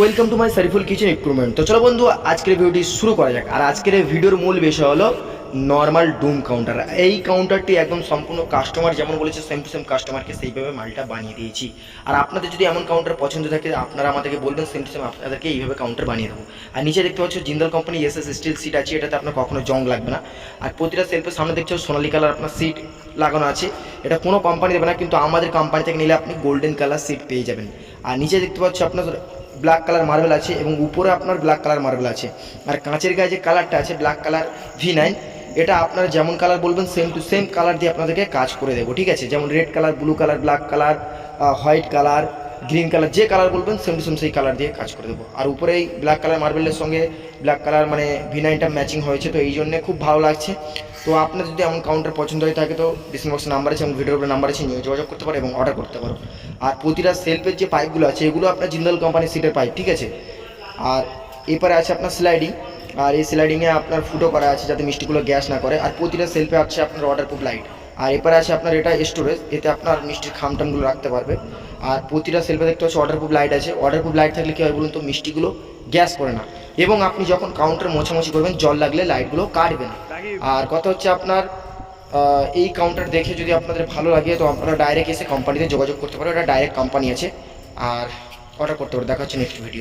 Welcome to my Shariful kitchen equipment তো চলো বন্ধু, আজকের ভিডিওটি শুরু করা যাক। আর আজকের এই ভিডিওর মূল বিষয় হলো নর্মাল ডুম কাউন্টার এই কাউন্টারটি একদম সম্পূর্ণ কাস্টমার যেমন বলেছে সেম টু সেম কাস্টমারকে সেইভাবে মালটা বানিয়ে দিয়েছি। আর আপনাদের যদি এমন কাউন্টার পছন্দ থাকে, আপনারা আমাদেরকে বলবেন সেম টু সেম আপনাদেরকে এইভাবে কাউন্টার বানিয়ে দেবো। আর নিচে দেখতে পাচ্ছ Jindal company S S steel sheet আছে, এটাতে আপনার কখনো জং লাগবে না। আর প্রতিটা সেলফের সামনে দেখছ সোনালি কালার আপনার সিট লাগানো আছে। এটা কোনো কোম্পানি দেবে না, কিন্তু আমাদের কোম্পানি থেকে নিলে আপনি গোল্ডেন কালার সিট পেয়ে যাবেন। আর নিচে দেখতে পাচ্ছ আপনার ব্ল্যাক কালার মার্বেল আছে এবং উপরে আপনার ব্ল্যাক কালার মার্বেল আছে। আর কাঁচের গায়ে যে কালারটা আছে ব্ল্যাক কালার ভি নাইন এটা আপনার যেমন কালার বলবেন সেম টু সেম কালার দিয়ে আপনাদেরকে কাজ করে দেবো, ঠিক আছে? যেমন red colour blue colour black colour white colour green colour যে কালার বলবেন সেম টু সেম সেই কালার দিয়ে কাজ করে দেবো। আর উপরে এই ব্ল্যাক কালার মার্বেলের সঙ্গে ব্ল্যাক কালার মানে ভিনাইনটা ম্যাচিং হয়েছে, তো এই জন্যে খুব ভালো লাগছে। তো আপনার যদি এমন কাউন্টার পছন্দ হয়ে থাকে, তো ডিসক্রিপশন বক্সে নাম্বার আছে, এবং ভিডিওর উপরে নাম্বার আছে, নিয়ে যোগাযোগ করতে পারো এবং অর্ডার করতে পারো। আর প্রতিটা সেলফের যে পাইপগুলো আছে, এগুলো আপনার জিন্দাল কোম্পানির সিটের পাইপ ঠিক আছে? আর এরপরে আছে আপনার স্লাইডিং আর এই স্লাইডিংয়ে আপনার ফুটো করা আছে, যাতে মিষ্টিগুলো গ্যাস না করে। আর প্রতিটা সেলফে আছে আপনার ওয়াটার প্রুফ লাইট আর এরপরে আছে আপনার এটা স্টোরেজ এতে আপনার মিষ্টির খামটামগুলো রাখতে পারবে। আর প্রতিটা সেলফে দেখতে পাচ্ছি ওয়াটার প্রুফ লাইট আছে। ওয়াটার প্রুফ লাইট থাকলে কী হয় বলুন তো মিষ্টিগুলো গ্যাস করে না। এবং আপনি যখন কাউন্টার মোছামুছি করবেন জল লাগলে লাইটগুলো কাটবে না। আর কথা হচ্ছে আপনার এই কাউন্টার দেখে যদি আপনাদের ভালো লাগে তো আপনারা ডাইরেক্ট এসে কোম্পানিতে যোগাযোগ করতে পারো। এটা ডাইরেক্ট কোম্পানি আছে। আর অর্ডার করতে পারো। দেখা হচ্ছে নেক্সট ভিডিও